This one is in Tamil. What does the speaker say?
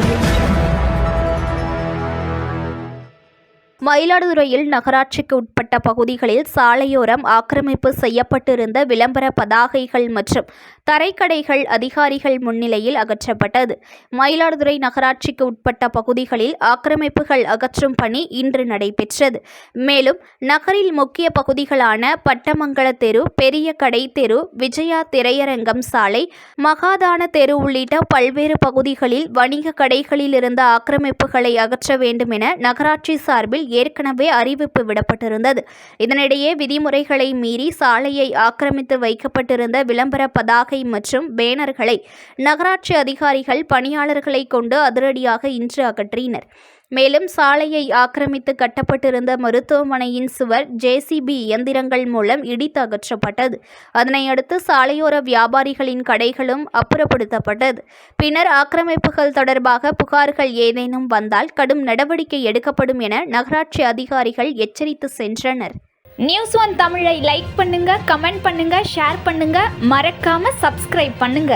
audio. மயிலாடுதுறையில் நகராட்சிக்கு உட்பட்ட பகுதிகளில் சாலையோரம் ஆக்கிரமிப்பு செய்யப்பட்டிருந்த விளம்பர பதாகைகள் மற்றும் தரைக்கடைகள் அதிகாரிகள் முன்னிலையில் அகற்றப்பட்டது. மயிலாடுதுறை நகராட்சிக்கு உட்பட்ட பகுதிகளில் ஆக்கிரமிப்புகள் அகற்றும் பணி இன்று நடைபெற்றது. மேலும் நகரில் முக்கிய பகுதிகளான பட்டமங்கல தெரு பெரிய கடை தெரு விஜயா திரையரங்கம் சாலை மகாதான தெரு உள்ளிட்ட பல்வேறு பகுதிகளில் வணிக கடைகளில் இருந்த ஆக்கிரமிப்புகளை அகற்ற வேண்டும் என நகராட்சி சார்பில் ஏற்கனவே அறிவிப்பு விடப்பட்டிருந்தது. இதனிடையே விதிமுறைகளை மீறி சாலையை ஆக்கிரமித்து வைக்கப்பட்டிருந்த விளம்பர பதாகை மற்றும் பேனர்களை நகராட்சி அதிகாரிகள் பணியாளர்களை கொண்டு அதிரடியாக இன்று அகற்றினர். மேலும் சாலையை ஆக்கிரமித்து கட்டப்பட்டிருந்த மருத்துவமனையின் சுவர் ஜேசிபி இயந்திரங்கள் மூலம் இடித்து அகற்றப்பட்டது அதனையடுத்து சாலையோர வியாபாரிகளின் கடைகளும் அப்புறப்படுத்தப்பட்டது. பின்னர் ஆக்கிரமிப்புகள் தொடர்பாக புகார்கள் ஏதேனும் வந்தால் கடும் நடவடிக்கை எடுக்கப்படும் என நகராட்சி அதிகாரிகள் எச்சரித்து சென்றனர். நியூஸ் ஒன் தமிழை லைக் பண்ணுங்க கமெண்ட் பண்ணுங்க ஷேர் பண்ணுங்க. மறக்காம சப்ஸ்கிரைப் பண்ணுங்க.